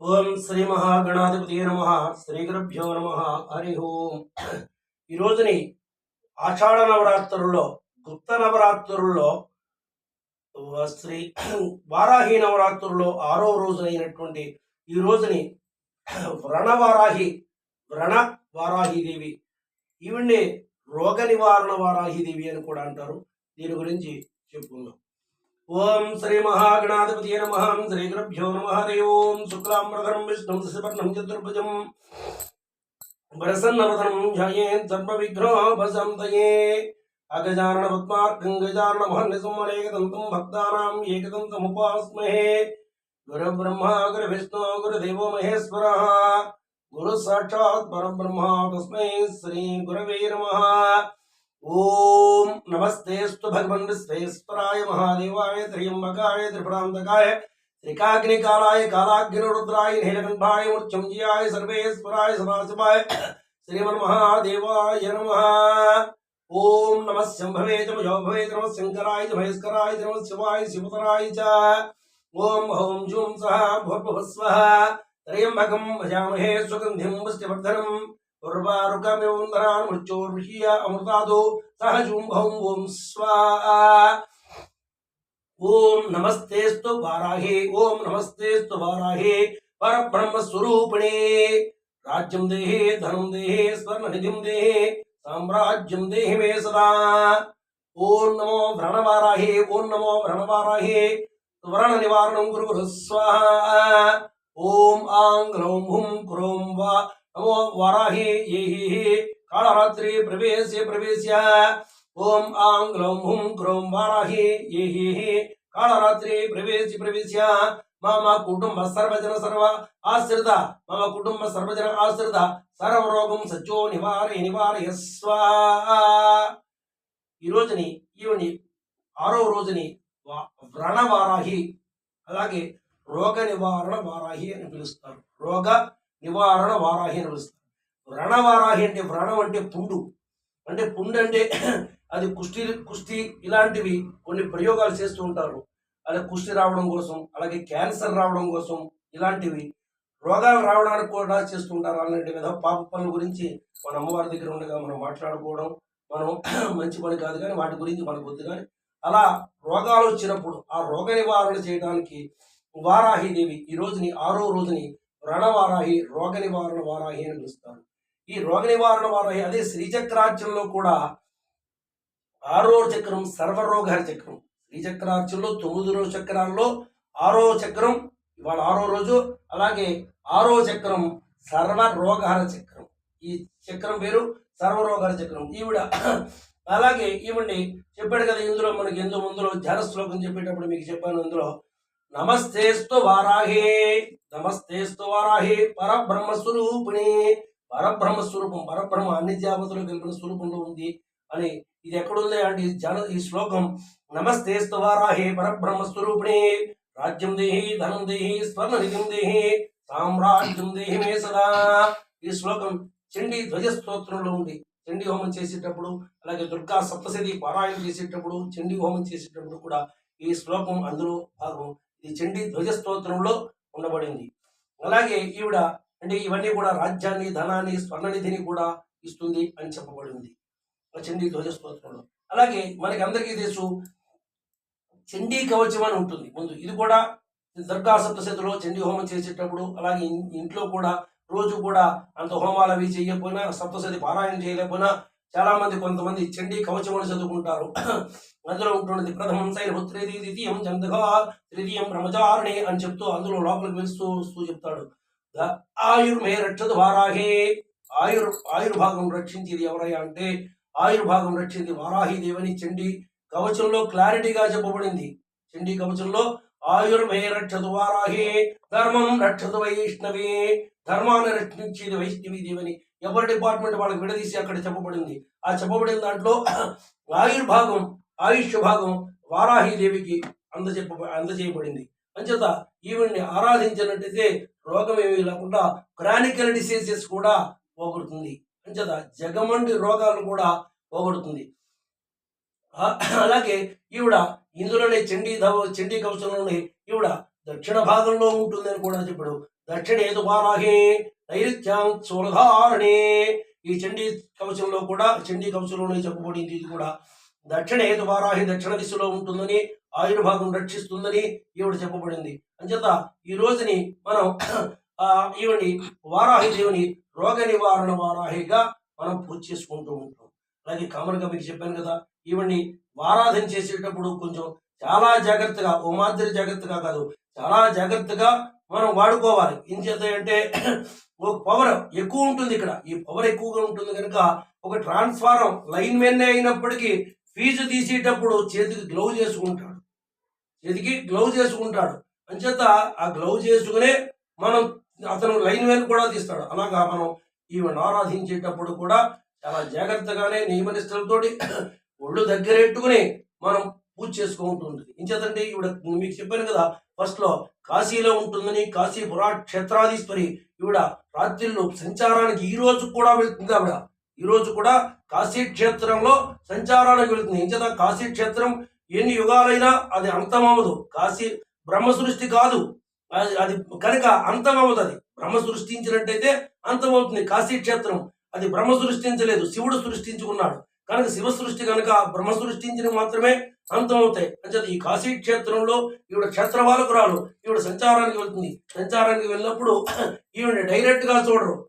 ఓం శ్రీ మహాగణాధిపతి నమ. శ్రీ గురుభ్యో నమ. హరి ఓం. ఈ రోజుని ఆషాఢ నవరాత్రుల్లో గుప్త నవరాత్రుల్లో శ్రీ వారాహి నవరాత్రుల్లో ఆరో రోజునైనటువంటి ఈ రోజుని వ్రణవారాహి వ్రణ వారాహి దేవి ఈవిడ్ని రోగ నివారణ వారాహిదేవి అని కూడా అంటారు. దీని గురించి చెప్పుకుందాం. ఓం శ్రీ మహాగణాధిపతి నమ. శ్రీ గురుభ్యో నమ. హరి ఓం. శుక్లాంబరధరం విష్ణుం శశివర్ణం చతుర్భుజం. ప్రసన్నవదనం ధ్యాయేత్ సర్వ విఘ్నోపశాంతయే అగజారణ పద్మార్కం గజారణ మహన్యసుమనేకదంతం భక్తానాం ఏకదంతముపాస్మహే గురు బ్రహ్మ గురు విష్ణు గురు దేవో మహేశ్వర. గురు సాక్షాత్ పరబ్రహ్మ తస్మై శ్రీ గురవే నమః. ओम नमस्तेस्तु भगवन विश्वेश्वराय महादेवाय त्र्यंबकाय त्रिपुरांतकाय त्रिकाग्नि कालाय कालाग्नि रुद्राय नीलकंठाय मुच्चमजियाय सर्वेश्वराय, सदाशिवाय श्रीमन महादेवाय नमः। ओम नमः शंभवे तमजो भवे नमः शंकराय महेश्वराय नमः शिवाय, शिवतराय च। ओम हौं जूं सः भवभवस्वः त्रयम्बकं भजामहे सुगंधिं पुष्टिवर्धनम् భజామహే సుగంధిం పుష్టివర్ధనం ఉర్వారుకమివందరాన్ మృత్యోర్విషీయ అమృతాదో సహ జూం హౌం ఓం స్వాహా ఓం నమస్తేస్తు వారాహే ఓం నమస్తేస్తు వారాహే పరబ్రహ్మ స్వరూపిణే రాజ్యం దేహే ధనం దేహే స్వర్ణ నిధిం దేహే సామ్రాజ్యం దేహి మే సదా ఓం నమో వ్రణవారాహే ఓం నమో వ్రణవారాహే వ్రణ నివారణం గురు గురు నమో వారాహే ఏహి కాళరాత్రి ప్రవేశ్య ప్రవేశ్య ఓం ఆం గ్లౌం హుం క్రోం వారాహి ఏహి కాళరాత్రి ప్రవేశ్య ప్రవేశ్య మమ కుటుంబ సర్వజన సర్వ ఆశ్రిత మమ కుటుంబ సర్వజన ఆశ్రిత సర్వరోగం సత్యో నివారయ నివారయస్వ ఈ రోజుని ఈవిని ఆరో రోజుని వ్రణ వారాహి అలాగే రోగ నివారణ వారాహి అని పిలుస్తారు. రోగ నివారణ వారాహి అని పిలుస్తారు. అంటే వ్రణం అంటే పుండు. అంటే పుండు అంటే అది కుష్టి కుష్టి ఇలాంటివి కొన్ని ప్రయోగాలు చేస్తూ ఉంటారు. అలాగే కుష్టి రావడం కోసం అలాగే క్యాన్సర్ రావడం కోసం ఇలాంటివి రోగాలు రావడానికి కూడా చేస్తుంటారు అలాంటి విధ పాప పనుల గురించి మన అమ్మవారి దగ్గర ఉండగా మనం మాట్లాడుకోవడం మనం మంచి పని కాదు కానీ వాటి గురించి మనకు వద్దు కానీ అలా రోగాలు వచ్చినప్పుడు ఆ రోగ నివారణ చేయడానికి వారాహి దేవి ఈ రోజుని ఆరో రోజుని రణవారాహి రోగ నివారణ వారాహి అని పిలుస్తారు. ఈ రోగ నివారణ వారాహి అదే శ్రీచక్రార్చనలో కూడా ఆరో చక్రం సర్వరోగహర చక్రం. శ్రీచక్రార్చనలో తొమ్మిది రోజు చక్రాల్లో ఆరో చక్రం ఇవాళ ఆరో రోజు అలాగే ఆరో చక్రం సర్వరోగహర చక్రం. ఈ చక్రం పేరు సర్వరోగహర చక్రం. ఈవిడ అలాగే ఈవిడ్ని చెప్పాడు కదా ఇందులో మనకి ఎందు ముందులో ధ్యాన శ్లోకం చెప్పేటప్పుడు మీకు చెప్పాను ఇందులో నమస్తేస్తు వారాహే నమస్తేస్తు వారాహే పరబ్రహ్మ స్వరూపిణి. పరబ్రహ్మ స్వరూపం పరబ్రహ్మ అన్ని జాబతులు కలిపిన స్వరూపంలో ఉంది అని ఇది ఎక్కడుంది అంటే ఈ జన ఈ శ్లోకం. నమస్తేస్తు వారాహే పరబ్రహ్మ స్వరూపిణి. రాజ్యం దేహి ధనం దేహి స్వర్ణ నిధిం దేహి సామ్రాజ్యం దేహి మే సదా. ఈ శ్లోకం చండీ ధ్వజ స్తోత్రంలో ఉంది. చండీ హోమం చేసేటప్పుడు అలాగే దుర్గా సప్తశతి పారాయణం చేసేటప్పుడు చండీ హోమం చేసేటప్పుడు కూడా ఈ శ్లోకం అందులో భాగం. ఈ చండీ ధ్వజ స్తోత్రంలో ఉండబడింది. అలాగే ఈవిడ అంటే ఇవన్నీ కూడా రాజ్యాన్ని ధనాన్ని స్వర్ణనిధిని కూడా ఇస్తుంది అని చెప్పబడింది. ఆ చండీ ధ్వజ స్తోత్రంలో అలాగే మనకి అందరికీ తెలుసు చండీ కవచం అని ఉంటుంది. ముందు ఇది కూడా దుర్గా సప్తశతిలో చండీ హోమం చేసేటప్పుడు అలాగే ఇంట్లో కూడా రోజు కూడా అంత హోమాలు అవి చేయకపోయినా సప్తశతి పారాయణ చేయలేకపోయినా చాలా మంది కొంతమంది చండీ కవచములు చదువుకుంటారు. అందులో ఉంటున్నది ప్రథమం శైలపుత్రేది ద్వితీయం చందగా తృతీయం బ్రహ్మచారిణి అని చెప్తూ అందులో లోపలికి వెళ్తూ వస్తూ చెప్తాడు. ఆయుర్మే రక్షదు వారాహే. ఆయుర్ ఆయుర్భాగం రక్షించేది ఎవరయ్యా అంటే ఆయుర్భాగం రక్షింది వారాహి దేవని చండీ కవచంలో క్లారిటీగా చెప్పబడింది. చండీ కవచంలో ఆయుర్మే రక్షదు వారాహే ధర్మం రక్షదు వైష్ణవి ధర్మాన్ని రక్షించేది వైష్ణవి దేవని ఎవరి డిపార్ట్మెంట్ వాళ్ళకి విడదీసి అక్కడ చెప్పబడింది. ఆ చెప్పబడిన దాంట్లో ఆయుర్భాగం ఆయుష్ భాగం వారాహి దేవికి అందజెప్ప అందజేయబడింది. అంచేత ఈవిడ్ని ఆరాధించినట్టయితే రోగం ఏమీ లేకుండా క్రానికల్ డిసీజెస్ కూడా పోగొడుతుంది. అంచేత జగమండి రోగాలు కూడా పోగొడుతుంది. అలాగే ఈవిడ ఇందులోనే చండీ ధవ చండీ కవచంలోనే ఈవిడ దక్షిణ భాగంలో ఉంటుందని కూడా చెప్పాడు. దక్షిణ ఏదు వారాహి నైరుత్యాం సూలధారణే ఈ చండీ కవచంలో కూడా చండీ కవచంలోనే చెప్పబడింది ఇది కూడా. దక్షిణ వారాహి దక్షిణ దిశలో ఉంటుందని ఆయుర్భాగం రక్షిస్తుందని ఈవిడ చెప్పబడింది. అంచేత ఈ రోజుని మనం ఈవిడి ఈవిని వారాహి దేవుని రోగ నివారణ వారాహిగా మనం పూజ చేసుకుంటూ ఉంటాం. అలాగే కామన్గా మీకు చెప్పాను కదా ఈవిడ్ని వారాధన చేసేటప్పుడు కొంచెం చాలా జాగ్రత్తగా ఓ మాదిరి జాగ్రత్తగా కాదు చాలా జాగ్రత్తగా మనం వాడుకోవాలి. ఏం చేత అంటే ఓ పవర్ ఎక్కువ ఉంటుంది ఇక్కడ. ఈ పవర్ ఎక్కువగా ఉంటుంది కనుక ఒక ట్రాన్స్ఫారం లైన్ మెన్ అయినప్పటికీ ఫీజు తీసేటప్పుడు చేతికి గ్లౌజ్ చేసుకుంటాడు చేతికి గ్లౌజ్ చేసుకుంటాడు అంచేత ఆ గ్లౌజ్ చేసుకునే మనం అతను లైన్ మెన్ కూడా తీస్తాడు. అలాగా మనం ఈమెను ఆరాధించేటప్పుడు కూడా చాలా జాగ్రత్తగానే నియమనిష్టలతోటి ఒళ్ళు దగ్గరెట్టుకుని మనం పూజ చేసుకుంటుంది ఇంచేతంటే ఈవిడ మీకు చెప్పాను కదా ఫస్ట్లో కాశీలో ఉంటుందని కాశీ పురా క్షేత్రాధీశ్వరి ఈవిడ రాత్రిలో సంచారానికి ఈ రోజు కూడా వెళ్తుంది ఆవిడ. ఈ రోజు కూడా కాశీ క్షేత్రంలో సంచారానికి వెళ్తుంది. ఇంచేత కాశీ క్షేత్రం ఎన్ని యుగాలైనా అది అంతమవదు కాశీ బ్రహ్మ సృష్టి కాదు. అది అది కనుక అంతమవదు అది. బ్రహ్మ సృష్టించినట్టయితే అంతమవుతుంది. కాశీ క్షేత్రం అది బ్రహ్మ సృష్టించలేదు. శివుడు సృష్టించుకున్నాడు. కనుక శివ సృష్టి కనుక బ్రహ్మ సృష్టించిన మాత్రమే అంతమవుతాయి అంచేత ఈ కాశీ క్షేత్రంలో ఈవిడ క్షేత్రపాలకురాలు ఈవిడ సంచారానికి వెళ్తుంది. సంచారానికి వెళ్ళినప్పుడు ఈవిడ డైరెక్ట్గా చూడరు.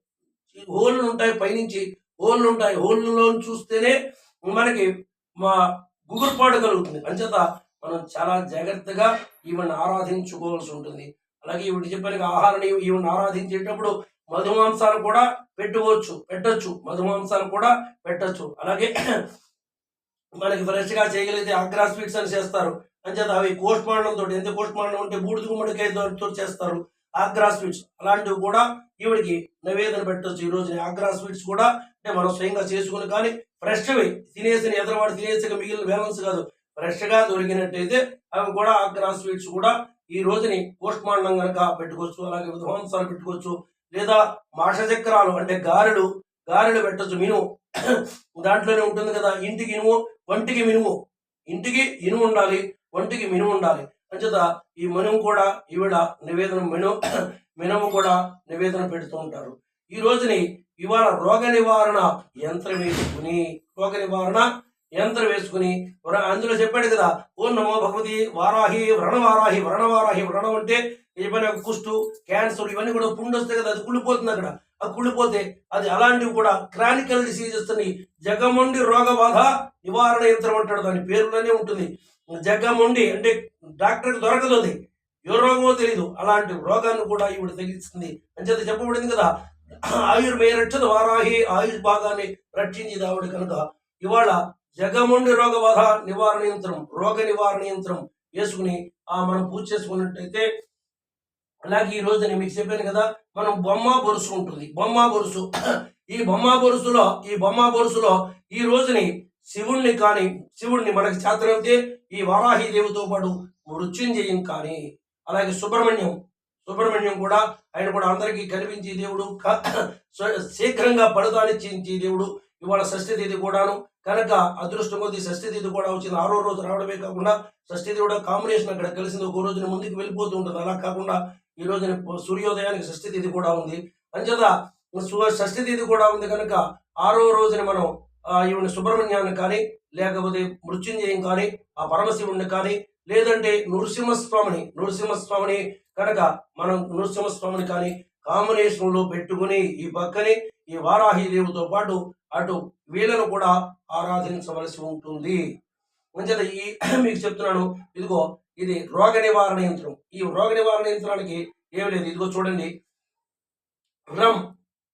హోళ్ళు ఉంటాయి పైనుంచి. హోళ్ళు ఉంటాయి. హోళ్ళలో చూస్తేనే మనకి మా గుగురుపాటు కలుగుతుంది. అంచేత మనం చాలా జాగ్రత్తగా ఈవిని ఆరాధించుకోవాల్సి ఉంటుంది. అలాగే ఈవిడ చెప్పిన ఆహారాన్ని ఈవిని ఆరాధించేటప్పుడు మధుమాంసాలు కూడా పెట్టుకోవచ్చు పెట్టొచ్చు. మధుమాంసాలు కూడా పెట్టచ్చు. అలాగే మనకి ఫ్రెష్గా చేయగలిగితే అగ్రా స్వీట్స్ అని చేస్తారు. అంచేత అవి కోస్ట్ మాండంతో ఎంత కోస్ట్ మాండం ఉంటే బూడిద గుమ్మడికాయ తోటి చేస్తారు. ఆగ్రా స్వీట్స్ అలాంటివి కూడా ఈవిడికి నివేదన పెట్టొచ్చు. ఈ రోజున ఆగ్రా స్వీట్స్ కూడా అంటే మనం స్వయంగా చేసుకుని కానీ ఫ్రెష్వి తినేసిన ఎదరవాడు తినేసిన మిగిలిన బ్యాలెన్స్ కాదు. ఫ్రెష్గా దొరికినట్టయితే అవి కూడా ఆగ్రా స్వీట్స్ కూడా ఈ రోజుని పోస్ట్ మార్టం కనుక పెట్టుకోవచ్చు. అలాగే విధ్వంసాలు పెట్టుకోవచ్చు. లేదా మాషచక్రాలు అంటే గారెలు గారెలు పెట్టొచ్చు మినుము. దాంట్లోనే ఉంటుంది కదా ఇంటికి ఇనుము వంటికి మినుము. ఇంటికి ఇనుము ఉండాలి వంటికి మినుము ఉండాలి. అంచేత ఈ మినుము కూడా ఈవిడ నివేదన మిను మినుము కూడా నివేదన పెడుతూ ఉంటారు. ఈ రోజుని ఇవాళ రోగ నివారణ యంత్రం వేసుకుని రోగ నివారణ యంత్రం వేసుకుని అందులో చెప్పాడు కదా ఓ నమో భగవతి వారాహి వ్రణవారాహి వ్రణవారాహి వ్రణం అంటే ఏమైనా కుష్టు క్యాన్సర్ ఇవన్నీ కూడా పుండు వస్తాయి కదా అది కుళ్ళిపోతుంది అక్కడ. అది కుళ్ళిపోతే అది అలాంటివి కూడా క్రానికల్ డిసీజెస్ అని జగముండి రోగ బాధ నివారణ యంత్రం అంటాడు. దాని పేరులోనే ఉంటుంది. జగముండి అంటే డాక్టర్కి దొరకదు అది. ఏ రోగమో తెలియదు అలాంటి రోగాన్ని కూడా ఈవిడ తగ్గిస్తుంది. అంచేత చెప్పబడింది కదా. ఆయుర్మే రక్షత వారాహి ఆయుష్ భాగాన్ని రక్షించి ఆవిడ కనుక. ఇవాళ జగముండి రోగ బాధ నివారణ యంత్రం రోగ నివారణ యంత్రం వేసుకుని ఆ మనం పూజ చేసుకున్నట్టయితే అలాగే ఈ రోజు నేను మీకు చెప్పాను కదా మనం బొమ్మ బొరుసు ఉంటుంది. బొమ్మ బొరుసు. ఈ బొమ్మ బొరుసులో ఈ బొమ్మ బొరుసులో ఈ రోజుని శివుణ్ణి కానీ శివుణ్ణి మనకి చేతనైతే ఈ వారాహి దేవితో పాటు మృత్యుంజయం కానీ అలాగే సుబ్రహ్మణ్యం. సుబ్రహ్మణ్యం కూడా ఆయన కూడా అందరికీ కనిపించే దేవుడు. శీఘ్రంగా ఫలితాన్నిచ్చించే దేవుడు. ఇవాళ షష్ఠి తేదీ కూడాను. కనుక అదృష్టం కొద్ది షష్ఠి తేదీ కూడా వచ్చింది. ఆరో రోజు రావడమే కాకుండా షష్ఠి తేదీ కూడా కాంబినేషన్ అక్కడ కలిసింది. ఒక రోజున ముందుకు వెళ్ళిపోతూ ఉంటుంది. అలా కాకుండా ఈ రోజున సూర్యోదయానికి షష్ఠి తిథి కూడా ఉంది. అంచేత సు- షష్ఠి తిథి కూడా ఉంది కనుక ఆరో రోజున మనం ఈవిని సుబ్రహ్మణ్యాన్ని కానీ లేకపోతే మృత్యుంజయం కానీ ఆ పరమశివుణ్ణి కానీ లేదంటే నృసింహస్వామిని నృసింహస్వామిని కనుక మనం నృసింహస్వామిని కానీ కాంబినేషన్లో పెట్టుకుని ఈ పక్కనే ఈ వారాహి దేవుతో పాటు అటు వీళ్ళను కూడా ఆరాధించవలసి ఉంటుంది. ముంచేత ఈ మీకు చెప్తున్నాను ఇదిగో ఇది రోగ నివారణ యంత్రం. ఈ రోగ నివారణ యంత్రానికి ఏమి లేదు. ఇదిగో చూడండి. రమ్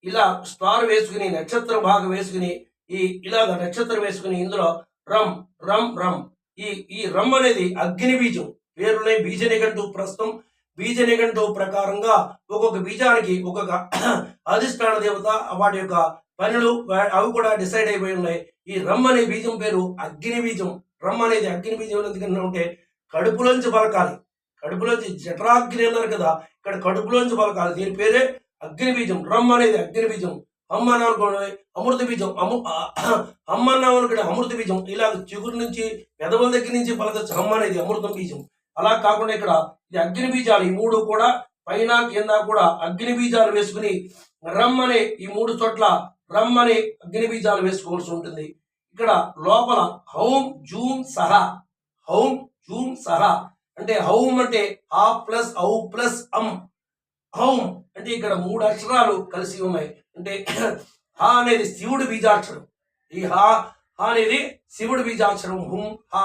ఇలా స్టార్ వేసుకుని నక్షత్ర భాగం వేసుకుని ఈ ఇలాగ నక్షత్రం వేసుకుని ఇందులో రమ్ రమ్ రమ్ ఈ ఈ రమ్ అనేది అగ్ని బీజం. పేరునే బీజ నిఘంటు ప్రస్తుతం బీజ నిఘంటు ప్రకారంగా ఒక్కొక్క బీజానికి ఒక్కొక్క అధిష్టాన దేవత వాటి యొక్క పనులు అవి కూడా డిసైడ్ అయిపోయి ఉన్నాయి. ఈ రమ్ అనే బీజం పేరు అగ్ని బీజం. రమ్మ అనేది అగ్ని బీజం ఎందుకంటే ఉంటే కడుపులోంచి పలకాలి. కడుపులోంచి జఠరాగ్ని అన్నారు కదా ఇక్కడ కడుపులోంచి పలకాలి. దీని పేరే అగ్ని బీజం రమ్ అనేది అగ్ని బీజం అమ్మ అని అనుకోండి అమృత బీజం అము అమ్మ అన్నాం అనుకోండి అమృత బీజం ఇలా చిగురు నుంచి పెదవుల దగ్గర నుంచి పలకచ్చు అమ్మ అనేది అమృతం బీజం. అలా కాకుండా ఇక్కడ ఇది అగ్ని బీజాలు ఈ మూడు కూడా పైన కింద కూడా అగ్ని బీజాలు వేసుకుని రమ్ అనే ఈ మూడు చోట్ల రమ్ అనే అగ్ని బీజాలు వేసుకోవాల్సి ఉంటుంది. ఇక్కడ లోపల హౌం జూమ్ సహా హౌం జూమ్ సహా అంటే హౌం అంటే హా ప్లస్ హౌ ప్లస్ అమ్ హౌం అంటే ఇక్కడ మూడు అక్షరాలు కలిసి ఉన్నాయి. అంటే హా అనేది శివుడు బీజాక్షరం. ఈ హా హా అనేది శివుడు బీజాక్షరం. హుం హా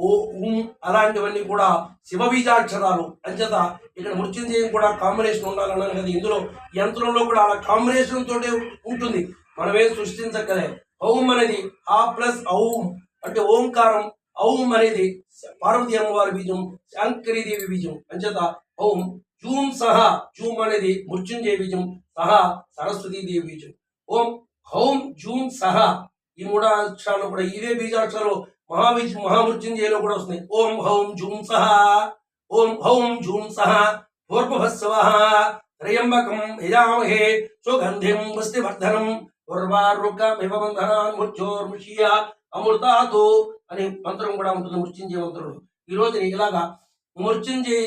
ఓ ఉం అలాంటివన్నీ కూడా శివ బీజాక్షరాలు. అంచేత ఇక్కడ మృత్యుంజయం కూడా కాంబినేషన్ ఉండాలన్నాను కదా ఇందులో. యంత్రంలో కూడా అలా కాంబినేషన్ తోటే ఉంటుంది. మనమేం సృష్టించక్కలే హౌం అనేది హా ప్లస్ ఔం అంటే ఓంకారం. ఔం అనేది పార్వతి అమ్మవారి బీజం శాంకరీదేవి బీజం. అంచేత ఓం జూం సహ జూమ్ అనేది మృత్యుంజయ బీజం సహా సరస్వతీదేవి బీజం. ఓం హౌం జూమ్ సహ ఈ మూడు అక్షరాలు కూడా ఇవే బీజాక్షరాలు మహాబీజ మహామృత్యుంజయలో కూడా వస్తున్నాయి. ఓం హౌం జూం సహ ఓం హౌం జూం సహ పూర్వభస్వ త్రయంబకం యజామహే సుగంధిం పుష్టివర్ధనం ఉర్వారుకమివ బంధనాన్ మృత్యోర్ముషియ అమృతాతో అనే మంత్రం కూడా ఉంటుంది మృత్యుంజయ మంత్రుడు ఈ రోజుని ఇలాగా మృత్యుంజయ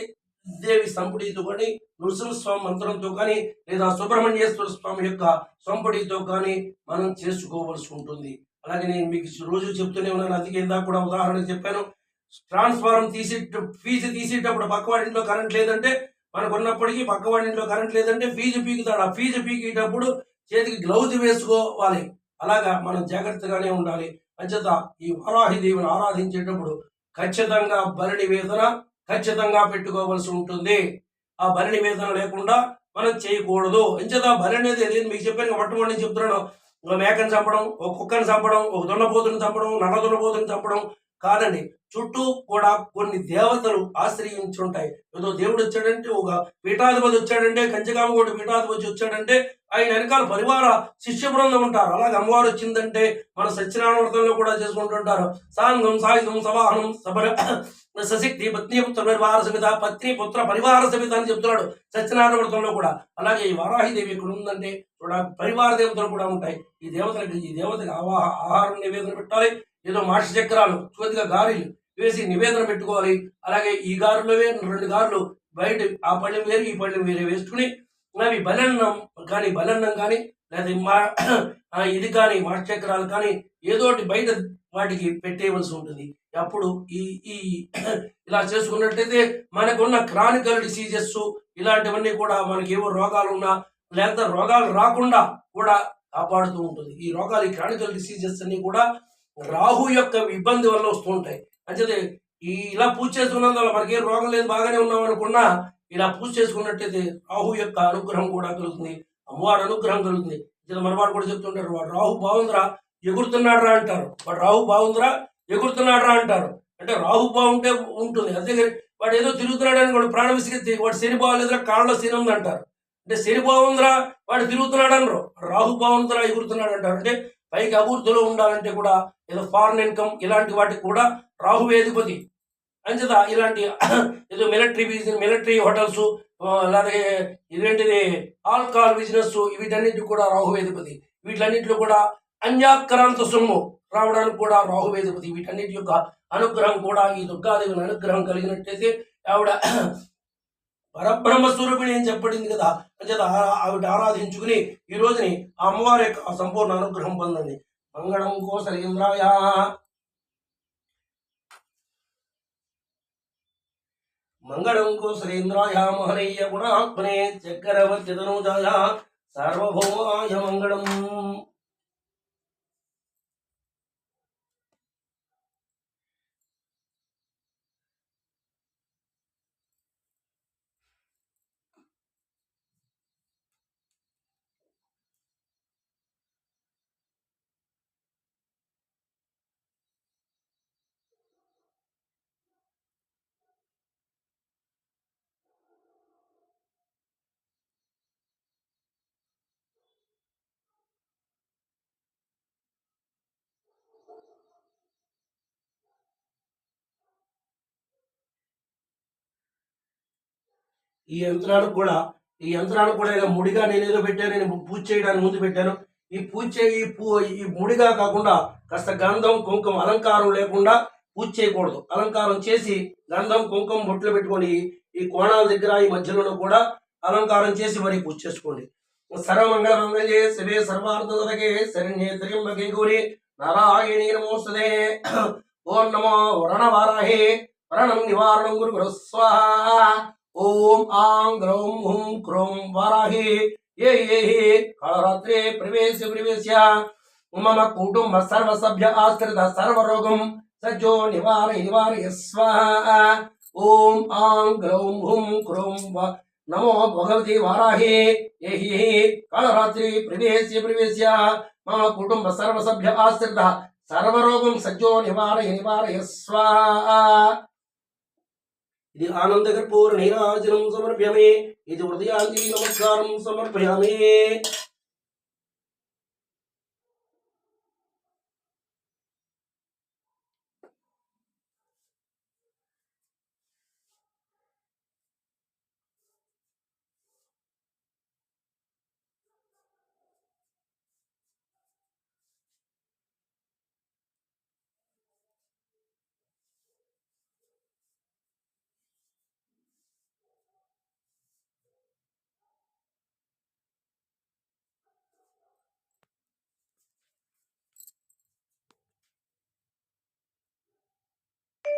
దేవి సంపుడితో కానీ నృసింహస్వామి మంత్రంతో కానీ లేదా సుబ్రహ్మణ్యేశ్వర స్వామి యొక్క సంపుడితో కానీ మనం చేసుకోవలసి ఉంటుంది అలాగే నేను మీకు రోజు చెప్తూనే ఉన్నాను అందుకే ఇందాక కూడా ఉదాహరణ చెప్పాను. ట్రాన్స్ఫారం తీసి ఫీజు తీసేటప్పుడు పక్కవాడి ఇంట్లో కరెంట్ లేదంటే మనకు ఉన్నప్పటికీ పక్కవాడి ఇంట్లో కరెంట్ లేదంటే ఫీజు పీకుతాడు. ఆ ఫీజు పీకేటప్పుడు చేతికి గ్లౌజ్ వేసుకోవాలి అలాగా మనం జాగ్రత్తగానే ఉండాలి. అంచేత ఈ వరాహి దేవిని ఆరాధించేటప్పుడు ఖచ్చితంగా బలి వేదన ఖచ్చితంగా పెట్టుకోవాల్సి ఉంటుంది. ఆ బలి వేదన లేకుండా మనం చేయకూడదు. అంచేత భరణి అనేది ఏది? మీకు చెప్పాను మొట్టమొదటి చెప్తున్నాను. ఒక మేకని చంపడం ఒక కుక్కని చంపడం ఒక దున్నపోతుని చంపడం నల్ల దున్నపోతుని చంపడం కాదండి చుట్టూ కూడా కొన్ని దేవతలు ఆశ్రయించుంటాయి. ఏదో దేవుడు వచ్చాడంటే ఒక పీఠాధిపతి వచ్చాడంటే కంచకామగోడు పీఠాధిపతి వచ్చాడంటే ఆయన వెనకాల పరివార శిష్య బృందం ఉంటారు. అలాగే అమ్మవారు వచ్చిందంటే మన సత్యనారాయణ వ్రతంలో కూడా చేసుకుంటుంటారు. సాంగం సాయుధం సవాహనం సబర సశక్తి పత్ని పుత్ర పరివార సమిత పత్ని పుత్ర పరివార సమిత అని చెప్తున్నాడు సత్యనారాయణ వ్రతంలో కూడా. అలాగే ఈ వారాహిదేవి ఇక్కడ ఉందంటే చూడ పరివార దేవతలు కూడా ఉంటాయి. ఈ దేవతలకి ఈ దేవతకి ఆవాహ ఆహారం నివేదన పెట్టాలి. ఏదో మాష చక్రాలు కొద్దిగా గారెలు వేసి నివేదన పెట్టుకోవాలి. అలాగే ఈ గారులవే రెండు గారులు బయట ఆ పళ్ళెం వేరు ఈ పళ్ళెం వేరే వేసుకుని అవి బలన్నం కానీ బలన్నం కానీ లేదా మా ఇది కానీ మాష చక్రాలు కానీ ఏదోటి బయట వాటికి పెట్టేయవలసి ఉంటుంది. అప్పుడు ఈ ఈ ఇలా చేసుకున్నట్టయితే మనకున్న క్రానికల్ డిసీజెస్ ఇలాంటివన్నీ కూడా మనకి ఏవో రోగాలు ఉన్నా లేదా రోగాలు రాకుండా కూడా కాపాడుతూ ఉంటుంది. ఈ రోగాలు ఈ క్రానికల్ డిసీజెస్ అన్ని కూడా రాహు యొక్క ఇబ్బంది వల్ల వస్తూ ఉంటాయి. అంచేతే ఈ ఇలా పూజ చేసుకున్నందువల్ల మనకి ఏం రోగం లేదు బాగానే ఉన్నాం అనుకున్నా ఇలా పూజ చేసుకున్నట్టయితే రాహు యొక్క అనుగ్రహం కూడా కలుగుతుంది. అమ్మవారి అనుగ్రహం కలుగుతుంది. ఇలా మనవాడు కూడా చెప్తుంటారు వాడు రాహు బాగుందిరా ఎగురుతున్నాడు రా అంటారు. వాడు రాహు బాగుందిరా ఎగురుతున్నాడు రా అంటారు. అంటే రాహు బాగుంటే ఉంటుంది. అంతేగాని వాడు ఏదో తిరుగుతున్నాడు అని వాడు ప్రాణ విసిగితే వాడు శని బాగలేదురా కాళ్ళలో శని ఉంది అంటారు అంటే శని బాగుందిరా వాడు తిరుగుతున్నాడు అనరు. రాహు బాగుందిరా ఎగురుతున్నాడు అంటారు. అంటే పైకి అభివృద్ధిలో ఉండాలంటే కూడా ఏదో ఫారెన్ ఇన్కమ్ ఇలాంటి వాటికి కూడా రాహు వేధిపతి అంచేత ఇలాంటి ఏదో మిలిటరీ బిజినెస్ మిలిటరీ హోటల్స్ అలాగే ఇదేంటిది ఆల్కహాల్ బిజినెస్ వీటన్నిటి కూడా రాహువేధిపతి వీటన్నిటిలో కూడా అన్యాక్రాంత సొమ్ము రావడానికి కూడా రాహువేధిపతి వీటన్నిటి యొక్క అనుగ్రహం కూడా ఈ దుర్గాదేవిని అనుగ్రహం కలిగినట్టయితే ఆవిడ పరబ్రహ్మ స్వరూపిణి అని చెప్పడింది కదా. అంచేత ఆవిడ ఆరాధించుకుని ఈ రోజుని ఆ అమ్మవారి యొక్క సంపూర్ణ అనుగ్రహం పొందండి. మంగళం కోసలేంద్రాయ మంగళం కోసలేంద్రాయ మహనీయ గుణాత్మనే చక్రవర్తి తనూజాయ సార్వభౌమాయ మంగళం. ఈ యంత్రానికి కూడా ఈ యంత్రానికి కూడా ఇలా ముడిగా నేను ఏదో పెట్టాను నేను పూజ చేయడానికి ముందు పెట్టాను. ఈ పూజ చేయి ఈ పూ ఈ ముడిగా కాకుండా కాస్త గంధం కుంకుమ అలంకారం లేకుండా పూజ చేయకూడదు. అలంకారం చేసి గంధం కుంకుమ బొట్లు పెట్టుకొని ఈ కోణాల దగ్గర ఈ మధ్యలో కూడా అలంకారం చేసి మరి పూజ చేసుకోండి. సర్వమంగళమంగళే శివే సర్వార్థదకే శరణ్యే త్ర్యంబకే గౌరి నారాయణీ నమోస్తదే. ఓం నమో వరణవారాహే వరణం నివారణం గురు గురు స్వాహ. ఓం ఆం గ్రౌం హుం క్రోం వరాహి ఏ ఏ హే కాళరాత్రే ప్రవేశ ప్రవేశ్య మమ కుటుంబ సర్వ సభ్య ఆశ్రిత సర్వరోగం సజ్జో నివార నివారయ స్వాహ ఓం ఆం గ్రౌం హుం క్రోం నమో భగవతి వారాహి ఏ కళరాత్రి ప్రవేశ్య ప్రవేశ్య మమ కుటుంబ సర్వ సభ్య ఆశ్రిత సర్వరోగం సజ్జో నివారయ నివారయ స్వాహ ఇది ఆనందకర్పూర నీరాజనం సమర్ప్యమే ఇది హృదయాంజలి నమస్కారం సమర్పయామి.